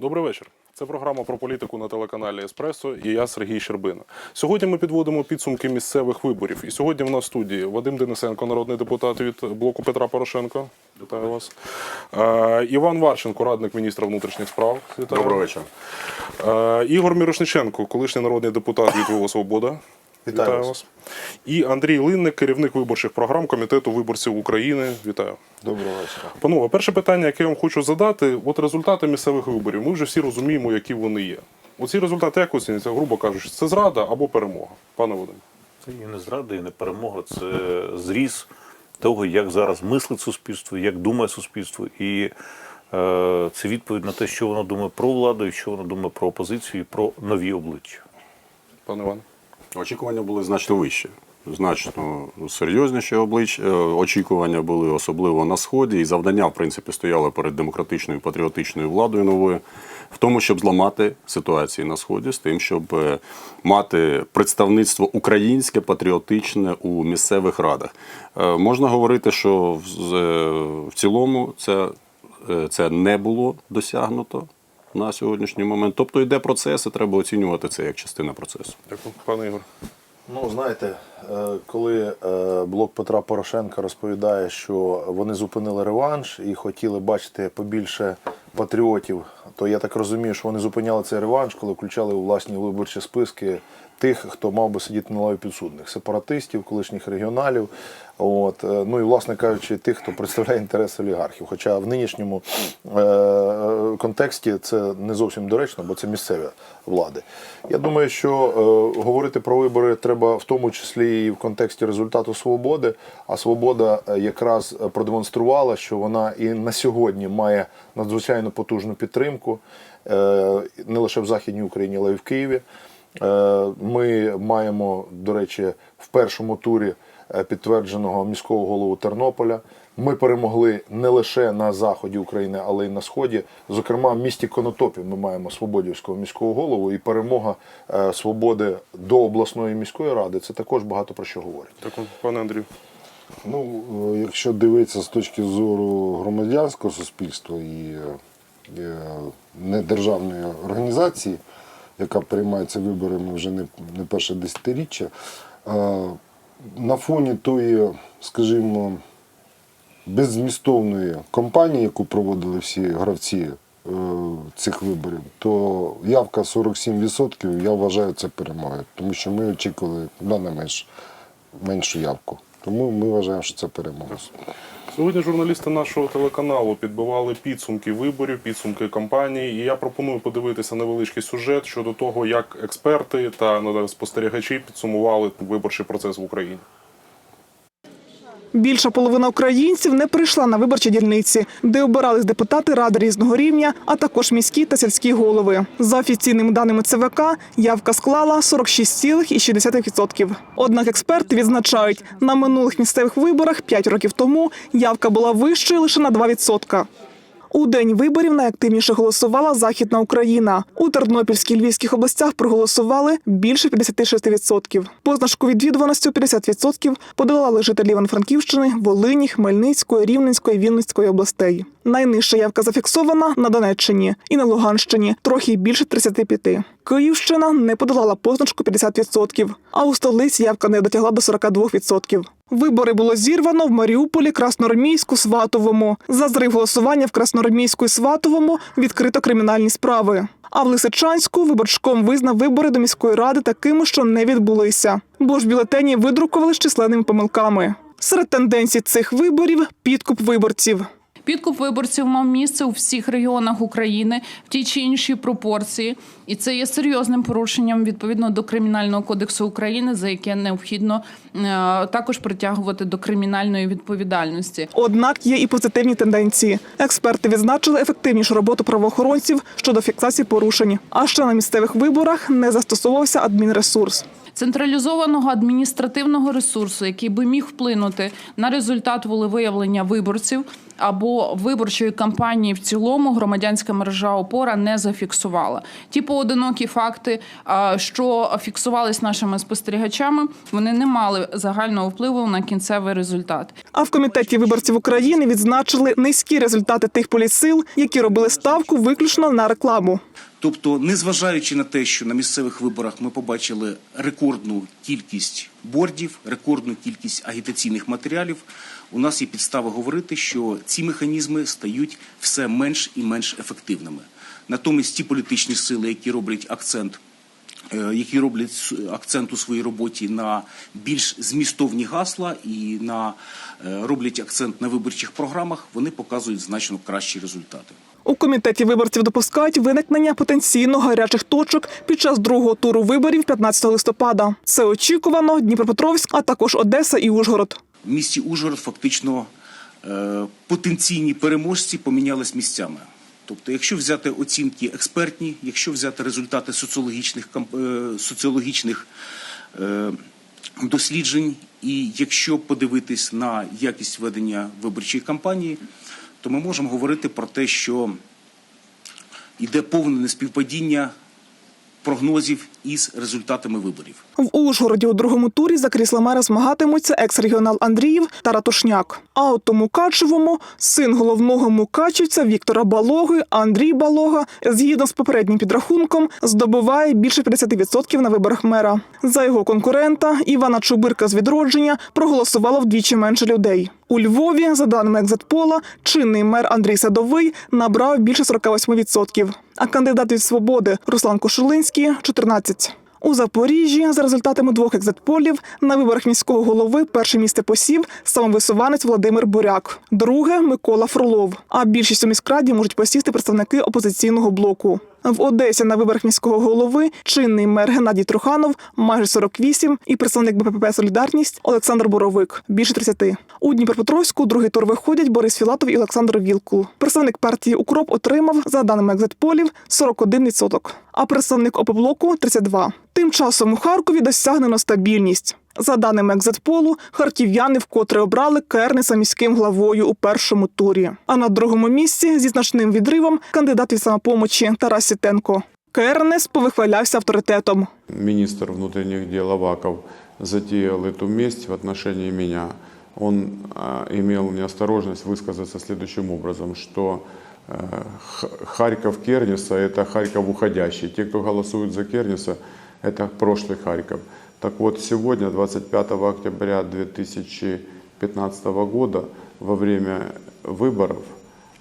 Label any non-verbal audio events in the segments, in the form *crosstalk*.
Добрий вечір. Це програма про політику на телеканалі Еспресо і я Сергій Щербина. Сьогодні ми підводимо підсумки місцевих виборів. І сьогодні в нас в студії Вадим Денисенко, народний депутат від блоку Петра Порошенка. Вітаю вас. Е, Іван Варченко, радник міністра внутрішніх справ. Вітаю. Доброго вечора. Е, Ігор Мірошниченко, колишній народний депутат від ВО Свобода. Вітаю вас. І Андрій Линник, керівник виборчих програм Комітету виборців України. Вітаю. Доброго вечора. Панове, перше питання, яке я вам хочу задати, от результати місцевих виборів. Ми вже всі розуміємо, які вони є. Оці результати як оцінюються, грубо кажучи, це зрада або перемога. Пане Вадим. Це і не зрада, і не перемога, це зріз того, як зараз мислить суспільство, як думає суспільство, і е, це відповідь на те, що воно думає про владу, і що воно думає про опозицію, і про нові обличчя. Пане Іване. Очікування були значно вищі. Значно серйозніші облич... е, очікування були особливо на сході, і завдання, в принципі, стояли перед демократичною патріотичною владою новою, в тому, щоб зламати ситуації на сході, з тим, щоб е, мати представництво українське патріотичне у місцевих радах. Е, Можна говорити, що в, цілому це, це не було досягнуто на сьогоднішній момент. Тобто йде процес, і треба оцінювати це як частина процесу. Дякую. Пане Ігор. Ну, знаєте, коли е, блок Петра Порошенка розповідає, що вони зупинили реванш і хотіли бачити побільше патріотів, то я так розумію, що вони зупиняли цей реванш, коли включали у власні виборчі списки тих, хто мав би сидіти на лаві підсудних сепаратистів, колишніх регіоналів. От, е, ну і, власне кажучи, тих, хто представляє інтереси олігархів. Хоча в нинішньому е, е, контексті це не зовсім доречно, бо це місцеві влади. Я думаю, що е, говорити про вибори треба в тому числі і в контексті результату свободи. А свобода е, якраз е, продемонструвала, що вона і на сьогодні має надзвичайно потужну підтримку е, не лише в Західній Україні, але й в Києві. Ми маємо, до речі, в першому турі підтвердженого міського голову Тернополя. Ми перемогли не лише на заході України, але й на сході. Зокрема, в місті Конотопі ми маємо свободівського міського голову, і перемога е, свободи до обласної міської ради це також багато про що говорить. Дякую. Пане Андрію. Ну, е, якщо дивитися з точки зору громадянського суспільства і е, недержавної організації, яка приймається виборами вже не, не перше десятиріччя, на фоні тої, скажімо, беззмістовної кампанії, яку проводили всі гравці е, цих виборів, то явка 47%, я вважаю це перемогою, тому що ми очікували да, не менш, меншу явку. Тому ми вважаємо, що це перемога. Сьогодні журналісти нашого телеканалу підбивали підсумки виборів, підсумки кампанії. І я пропоную подивитися невеличкий сюжет щодо того, як експерти та ну, спостерігачі підсумували виборчий процес в Україні. Більша половина українців не прийшла на виборчі дільниці, де обирались депутати ради різного рівня, а також міські та сільські голови. За офіційними даними ЦВК, явка склала 46,6%. Однак експерти відзначають, на минулих місцевих виборах 5 років тому явка була вищою лише на 2%. У день виборів найактивніше голосувала Західна Україна. У Тернопільській Львівських областях проголосували більше 56%. Позначку відвідуваності у 50% подолали жителі Івано-Франківщини, Волині, Хмельницької, Рівненської, Вінницької областей. Найнижча явка зафіксована на Донеччині і на Луганщині, трохи більше 35%. Київщина не подолала позначку 50%, а у столиці явка не дотягла до 42%. Вибори було зірвано в Маріуполі, Красноармійську, Сватовому. За зрив голосування в Красноармійську і Сватовому відкрито кримінальні справи. А в Лисичанську виборчком визнав вибори до міської ради такими, що не відбулися, бо ж бюлетені видрукували з численними помилками. Серед тенденцій цих виборів підкуп виборців. Підкуп виборців мав місце у всіх регіонах України в тій чи іншій пропорції, і це є серйозним порушенням відповідно до кримінального кодексу України, за яке необхідно е, також притягувати до кримінальної відповідальності. Однак є і позитивні тенденції. Експерти відзначили ефективнішу роботу правоохоронців щодо фіксації порушень. А ще на місцевих виборах не застосовувався адмінресурс. Централізованого адміністративного ресурсу, який би міг вплинути на результат волевиявлення виборців, або виборчої кампанії в цілому громадянська мережа опора не зафіксувала. Ті поодинокі факти, що фіксувались нашими спостерігачами, вони не мали загального впливу на кінцевий результат. А в комітеті виборців України відзначили низькі результати тих політсил, які робили ставку виключно на рекламу. Тобто, незважаючи на те, що на місцевих виборах ми побачили рекордну кількість бордів, рекордну кількість агітаційних матеріалів, у нас є підстави говорити, що ці механізми стають все менш і менш ефективними. Натомість ті політичні сили, які роблять акцент. е, Які роблять акцент у своїй роботі на більш змістовні гасла і на е, роблять акцент на виборчих програмах, вони показують значно кращі результати. У комітеті виборців допускають виникнення потенційно гарячих точок під час другого туру виборів 15 листопада. Це очікувано Дніпропетровськ, а також Одеса і Ужгород. В місті Ужгород фактично е, потенційні переможці помінялись місцями. Тобто, якщо взяти оцінки експертні, якщо взяти результати соціологічних е, соціологічних е, досліджень, і якщо подивитись на якість ведення виборчої кампанії, то ми можемо говорити про те, що йде повне неспівпадіння прогнозів із результатами виборів. В Ужгороді у другому турі за крісла мера змагатимуться екс-регіонал Андріїв та Ратушняк. А от у Мукачевому син головного мукачівця Віктора Балоги Андрій Балога, згідно з попереднім підрахунком, здобуває більше 50% на виборах мера. За його конкурента Івана Чубирка з відродження проголосувало вдвічі менше людей. У Львові, за даними екзитпола, чинний мер Андрій Садовий набрав більше 48%, а кандидат від свободи Руслан Кошулинський 14%. У Запоріжжі за результатами двох екзитполів на виборах міського голови перше місце посів самовисуванець Володимир Буряк, друге Микола Фролов. А більшість у міськраді можуть посісти представники опозиційного блоку. В Одесі на виборах міського голови чинний мер Геннадій Труханов майже 48 і представник БПП Солідарність Олександр Боровик більше 30. У Дніпропетровську другий тур виходять Борис Філатов і Олександр Вілкул. Представник партії Укроп отримав за даними екзитполів 41%, а представник ОПБЛОКу – 32%. Тим часом у Харкові досягнено стабільність. За даними екзитполу, харків'яни вкотре обрали Кернеса міським главою у першому турі. А на другому місці зі значним відривом кандидат від самопомочі Тарас Сітенко. Кернес повихвалявся авторитетом. министр внутренних дел Аваков затеял эту месть в отношении меня, он а, имел неосторожность высказаться следующим образом, что э, Х- Харьков Кернеса – это Харьков уходящий. Те, кто голосует за Кернеса, это прошлый Харьков. Так вот, сегодня, 25 октября 2015 года, во время выборов,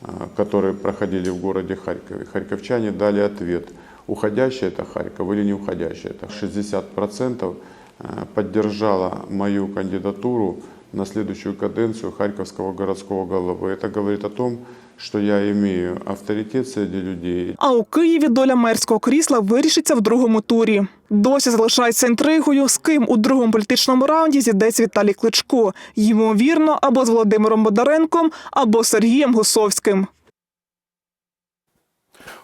а, которые проходили в городе Харькове, харьковчане дали ответ, уходящий это Харьков или не уходящий. Это 60% э, поддержала мою кандидатуру на следующую каденцию Харьковского городского головы. Это говорит о том, что я имею авторитет среди людей, А у Києві доля мерського крісла вирішиться в другому турі. Досі залишається інтригою, з ким у другому політичному раунді зійдеться Віталій Кличко. Ймовірно, або з Володимиром Бондаренком, або Сергієм Гусовським.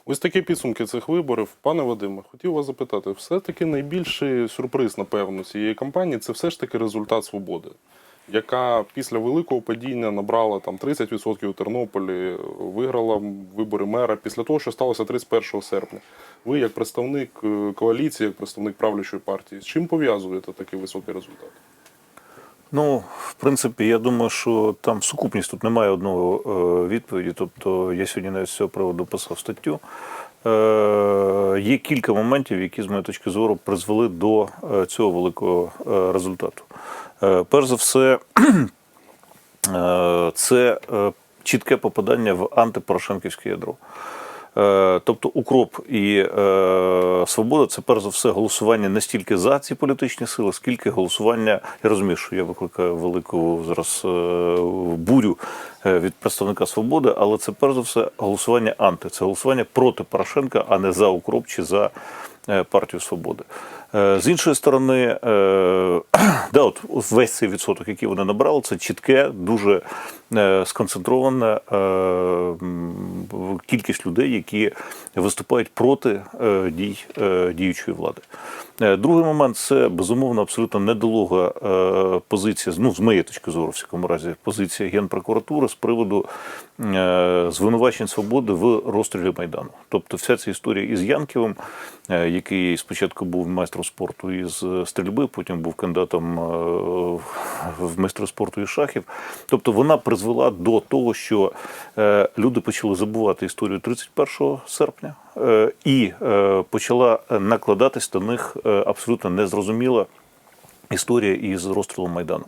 Ось такі підсумки цих виборів. Пане Вадиме, хотів вас запитати, все-таки найбільший сюрприз, напевно, цієї кампанії це все ж таки результат свободи, яка після великого падіння набрала там 30% у Тернополі, виграла вибори мера після того, що сталося 31 серпня. Ви, як представник е, коаліції, як представник правлячої партії, з чим пов'язуєте такий високий результат? Ну, в принципі, я думаю, що там сукупність тут немає одного е, відповіді. Тобто я сьогодні навіть з цього приводу писав статтю. Е, є кілька моментів, які, з моєї точки зору, призвели до е, цього великого е, результату. Е, перш за все, *clears throat* е, це е, чітке попадання в антипорошенківське ядро. Тобто укроп і е, свобода це перш за все голосування не стільки за ці політичні сили, скільки голосування. Я розумію, що я викликаю велику зараз е, бурю від представника свободи, але це перш за все голосування анти. Це голосування проти Порошенка, а не за укроп чи за партію свободи. Е, З іншої сторони, е, *clears throat* да, от весь цей відсоток, який вони набрали, це чітке, дуже е, сконцентрована кількість людей, які виступають проти дій діючої влади. Другий момент це безумовно абсолютно недолуга позиція, ну з моєї точки зору, в всякому разі, позиція генпрокуратури з приводу звинувачень свободи в розстрілі майдану. Тобто, вся ця історія із Янківим, який спочатку був майстром спорту із стрільби, потім був кандидатом е, в майстра спорту із шахів. Тобто, вона призвела до того, що е, люди почали забувати історію 31 серпня, е, і е, почала накладатись на них е, абсолютно незрозуміла. Історія із розстрілом Майдану.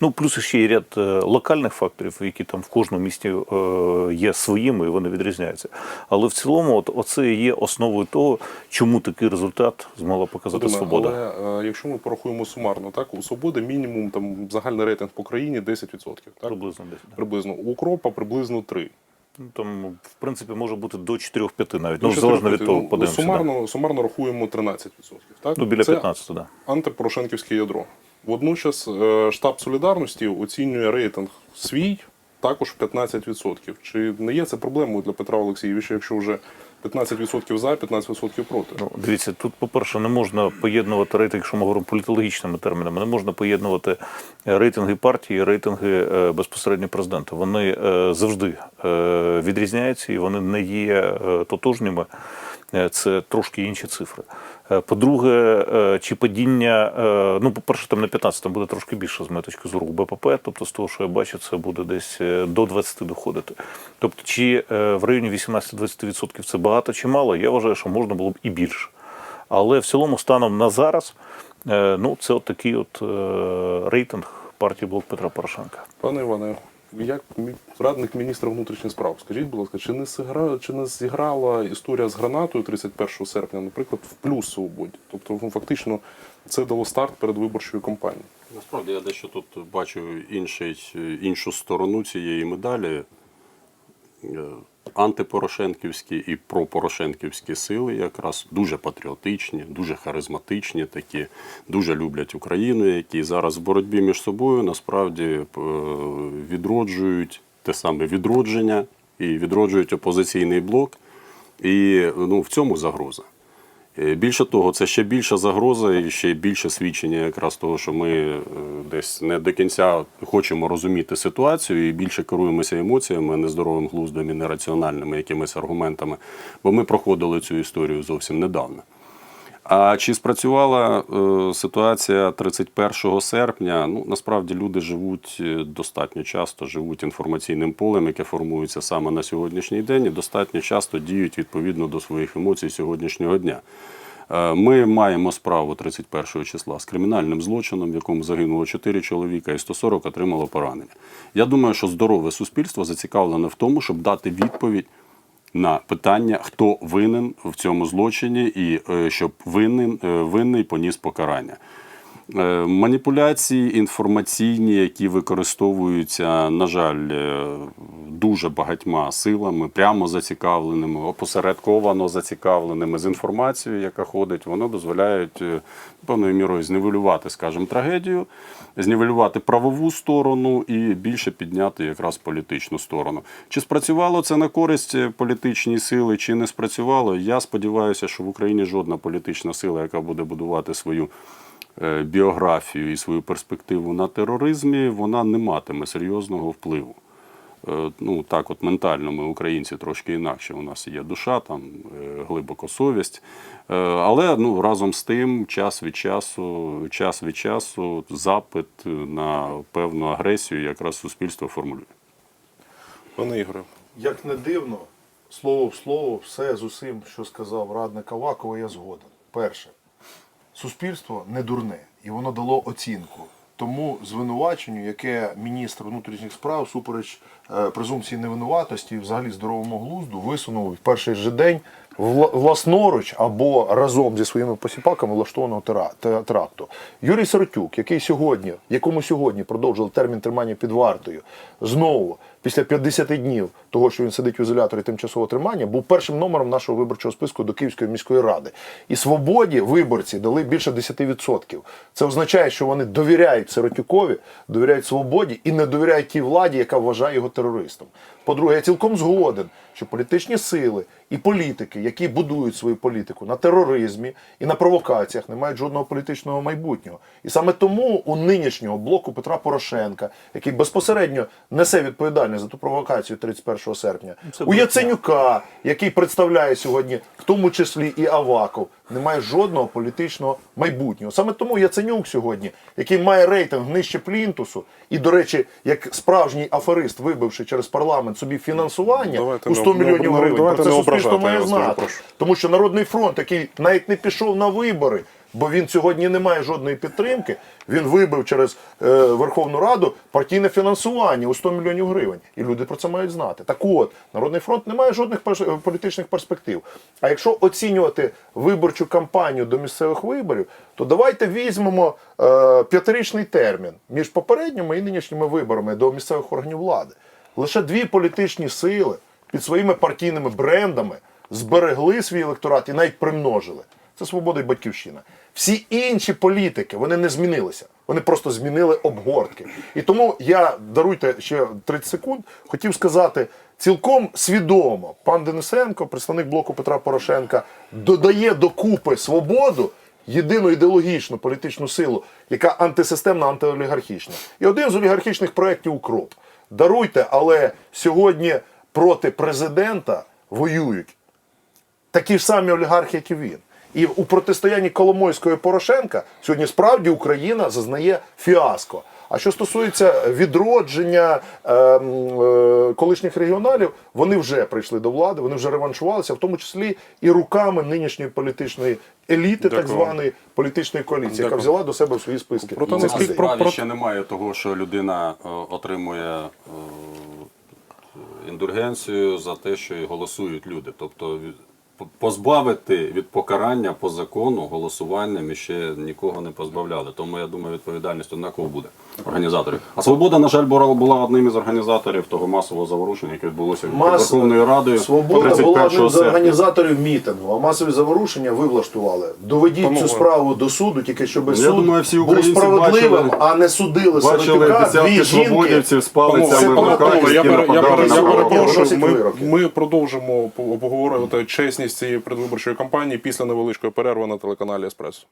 Ну, плюс ще є ряд е, локальних факторів, які там в кожному місті е, є своїми, і вони відрізняються. Але в цілому, от, оце є основою того, чому такий результат змогла показати Вадиме, свобода. Але е, якщо ми порахуємо сумарно, так у свободи мінімум там загальний рейтинг по країні 10%. Так? Приблизно десь. да. Приблизно у Укропа приблизно 3. Ну, там, в принципі, може бути до 4-5 навіть. Ну, залежно від 4-5. того, Ну, Сумарно да. Сумарно, рахуємо 13%. Так? Ну, біля Це 15, так. Да. антипорошенківське ядро. Водночас е, штаб солідарності оцінює рейтинг свій також в 15%. Чи не є це проблемою для Петра Олексійовича, якщо вже 15% за, 15% проти? Ну, дивіться, тут, по-перше, не можна поєднувати рейтинг, якщо ми говоримо політологічними термінами, не можна поєднувати рейтинги партії, рейтинги е, безпосередньо президента. Вони е, завжди е, відрізняються і вони не є е, тотожніми. Е, Це трошки інші цифри. Е, По-друге, е, чи падіння, е, ну, по-перше, там не 15, там буде трошки більше з моєї точки зору БПП, тобто з того, що я бачу, це буде десь до 20 доходити. Тобто, чи в районі 18-20% це багато чи мало, я вважаю, що можна було б і більше. Але в цілому, станом на зараз, ну, це от такий от рейтинг партії Блок Петра Порошенка. Пане Іване, як радник міністра внутрішніх справ, скажіть, будь ласка, чи не зіграла, чи не зіграла історія з гранатою 31 серпня, наприклад, в плюс свободі? Тобто, ну, фактично, це дало старт перед виборчою кампанією. Насправді я дещо тут бачу інший, іншу сторону цієї медалі. Антипорошенківські і пропорошенківські сили якраз дуже патріотичні, дуже харизматичні, такі дуже люблять Україну, які зараз в боротьбі між собою насправді е, відроджують те саме відродження і відроджують опозиційний блок. І ну, в цьому загроза. Е, Більше того, це ще більша загроза і ще більше свідчення якраз того, що ми е, десь не до кінця хочемо розуміти ситуацію і більше керуємося емоціями, нездоровим глуздом і нераціональними якимись аргументами, бо ми проходили цю історію зовсім недавно. А чи спрацювала е, ситуація 31 серпня? Ну насправді люди живуть е, достатньо часто, живуть інформаційним полем, яке формується саме на сьогоднішній день, і достатньо часто діють відповідно до своїх емоцій сьогоднішнього дня. Е, Ми маємо справу 31 числа з кримінальним злочином, в якому загинуло 4 чоловіка і 140 отримало поранення. Я думаю, що здорове суспільство зацікавлене в тому, щоб дати відповідь на питання, хто винен в цьому злочині, і е, щоб винен, е, винний поніс покарання. Е, Маніпуляції інформаційні, які використовуються, на жаль, дуже багатьма силами, прямо зацікавленими, опосередковано зацікавленими з інформацією, яка ходить, воно дозволяють певною мірою зневелювати, скажімо, трагедію, зневелювати правову сторону і більше підняти якраз політичну сторону. Чи спрацювало це на користь е, політичній сили, чи не спрацювало? Я сподіваюся, що в Україні жодна політична сила, яка буде будувати свою е, біографію і свою перспективу на тероризмі, вона не матиме серйозного впливу. Е, Ну так, от ментально ми українці трошки інакше. У нас є душа, там е, глибоко совість. Е, Але ну разом з тим, час від часу, час від часу, запит на певну агресію якраз суспільство формулює. Пане Ігоре, Як не дивно, слово в слово, все з усім, що сказав радник Авакова, я згоден. Перше, суспільство не дурне, і воно дало оцінку. Тому звинуваченню, яке міністр внутрішніх справ супереч е, презумпції невинуватості і взагалі здоровому глузду висунув в перший же день власноруч або разом зі своїми посіпаками влаштованого теракту. Юрій Сиротюк, який сьогодні, якому сьогодні продовжили термін тримання під вартою, знову після 50 днів того, що він сидить в ізоляторі тимчасового тримання, був першим номером нашого виборчого списку до Київської міської ради. І свободі виборці дали більше 10%. Це означає, що вони довіряють Сиротюкові, довіряють свободі і не довіряють тій владі, яка вважає його терористом. По-друге, я цілком згоден, що політичні сили і політики, які будують свою політику на тероризмі і на провокаціях, не мають жодного політичного майбутнього. І саме тому у нинішнього блоку Петра Порошенка, який безпосередньо несе відповідальність за ту провокацію 31 серпня, у Яценюка, який представляє сьогодні, в тому числі і Аваков, немає жодного політичного майбутнього. Саме тому Яценюк сьогодні, який має рейтинг нижче плінтусу, і, до речі, як справжній аферист, вибивши через парламент собі фінансування Давайте у 100 не, мільйонів не- гривень, давайте про це суспільство має знати. Тому що Народний фронт, який навіть не пішов на вибори, бо він сьогодні не має жодної підтримки, він вибив через е, Верховну Раду партійне фінансування у 100 мільйонів гривень. І люди про це мають знати. Так от, Народний фронт не має жодних політичних перспектив. А якщо оцінювати виборчу кампанію до місцевих виборів, то давайте візьмемо е, п'ятирічний термін між попередніми і нинішніми виборами до місцевих органів влади. Лише дві політичні сили під своїми партійними брендами зберегли свій електорат і навіть примножили. Це свобода і батьківщина. Всі інші політики вони не змінилися. Вони просто змінили обгортки. І тому я даруйте ще 30 секунд. Хотів сказати цілком свідомо, пан Денисенко, представник блоку Петра Порошенка, додає докупи свободу. Єдину ідеологічну політичну силу, яка антисистемна, антиолігархічна. І один з олігархічних проєктів Укроп. Даруйте, але сьогодні проти президента воюють такі ж самі олігархи, як і він. І у протистоянні Коломойського і Порошенка сьогодні справді Україна зазнає фіаско. А що стосується відродження е, е, колишніх регіоналів, вони вже прийшли до влади, вони вже реваншувалися, в тому числі і руками нинішньої політичної еліти, так званої політичної коаліції, яка взяла до себе в свої списки. Проте наскільки- про- про- ще немає того, що людина е, отримує е, індульгенцію за те, що голосують люди. Тобто позбавити від покарання по закону голосуванням і ще нікого не позбавляли. Тому я думаю, відповідальність однаково буде організаторів. А свобода, на жаль, була одним із організаторів того масового заворушення, яке відбулося від Мас- Верховною Радою Свобода була одним з організаторів мітингу, а масові заворушення ви влаштували. Доведіть Панове. цю справу до суду, тільки щоб Я суд думаю, всі був справедливим, бачили- а не судили Бачили Сиротюка, дві жінки. свободівців палицями в руках, я, перепрошую. Ми, ми продовжимо обговорювати чесність цієї предвиборчої кампанії після невеличкої перерви на телеканалі Еспресо.